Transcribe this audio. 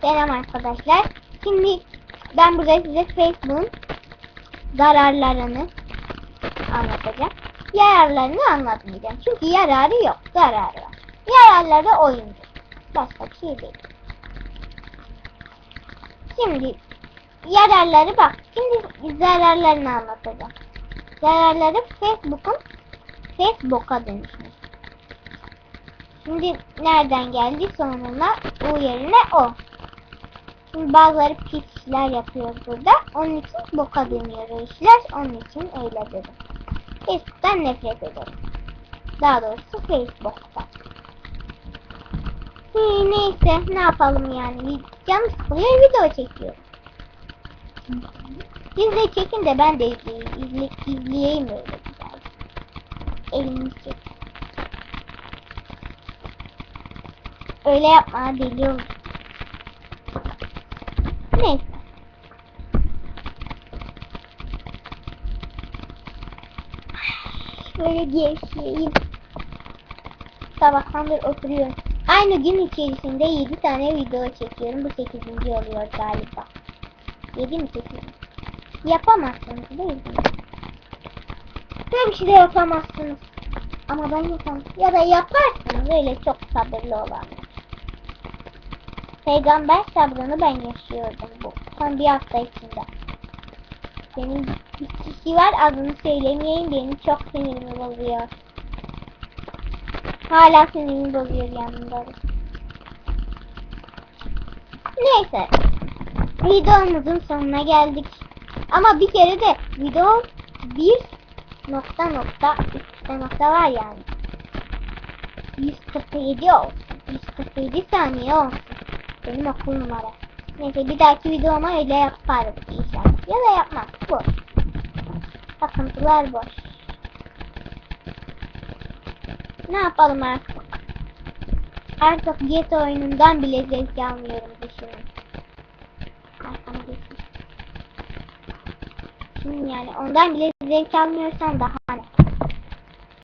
Selam arkadaşlar. Şimdi ben burada size Facebook'un zararlarını anlatacağım. Yararlarını anlatmayacağım. Çünkü yararı yok. Zararı var. Yararları oyuncu. Başka bir şey değil. Şimdi yararları bak. Şimdi zararlarını anlatacağım. Zararları Facebook'un Facebook'a dönüşmüş. Şimdi nereden geldi sonuna U yerine O. Şimdi bazıları pis işler yapıyor burada. Onun için boka dönüyor işler. Onun için öyle dedim. Facebook'tan nefret ederim. Daha doğrusu Facebook'tan. İyi, neyse ne yapalım yani. Canım sıkılıyor video çekiyorum. Siz de çekin de ben de izleyeyim, izle, izleyeyim öyle güzel. Elimi çek. Öyle yapma deli olur. Neyse. Böyle gevşeyeyim. Sabahtandır oturuyorum. Aynı gün içerisinde 7 tane video çekiyorum. Bu 8. oluyor galiba. 7 mi 8 mi? Yapamazsınız değil mi? Böyle bir şey de yapamazsınız. Ama ben yapamam. Ya da yaparsınız öyle çok sabırlı olanlar. Peygamber sabrını ben yaşıyordum bu. Son bir hafta içinde. Benim bir kişi var adını söylemeyeyim beni çok sinirimi bozuyor. Hala sinirimi bozuyor yanımda. Neyse. Videomuzun sonuna geldik. Ama bir kere de video bir nokta nokta üstte nokta var yani. 147 olsun. 147 saniye olsun. Benim okul numara. Neyse bir dahaki videoma öyle yaparım inşallah. Ya da yapmam. Boş. Takıntılar boş. Ne yapalım artık? Artık Get oyunundan bile zevk almıyorum düşünün. Arkam geçmiş. Şimdi yani ondan bile zevk almıyorsan daha ne?